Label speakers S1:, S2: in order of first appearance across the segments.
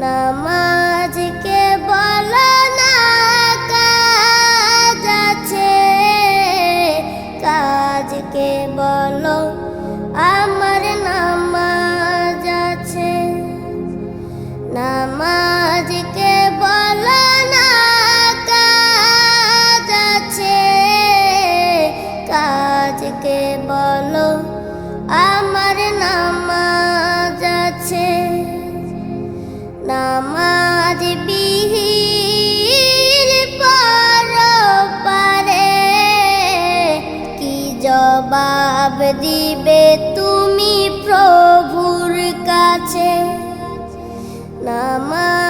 S1: নামাজকে বলো না কাজ আছে। কাজকে বলো জবাব দিবে তুমি প্রভুর কাছে। নামা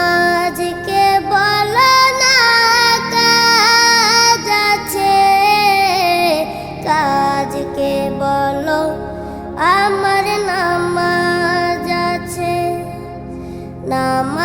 S1: আমার নামাজ আছে নামাজ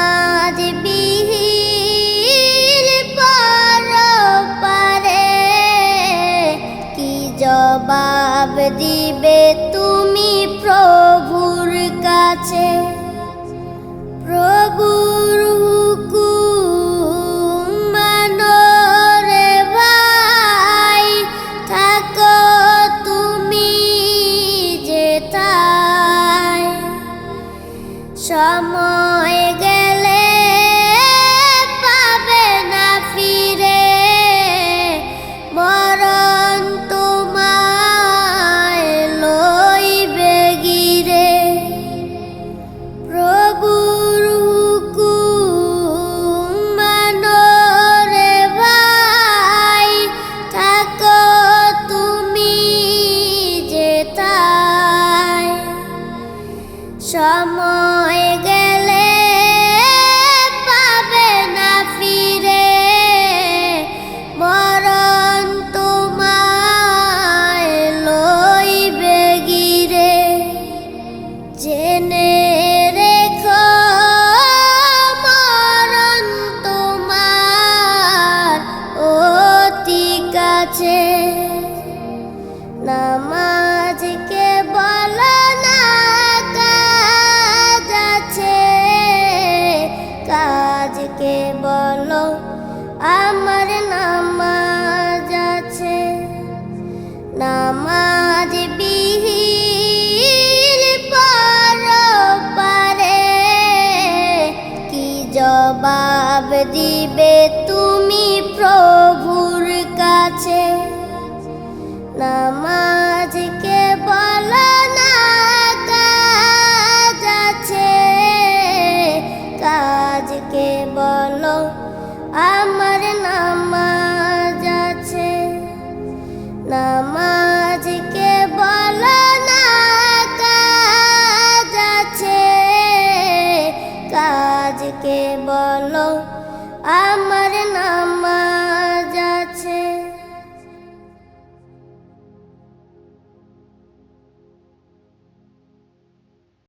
S1: আছে। না নাম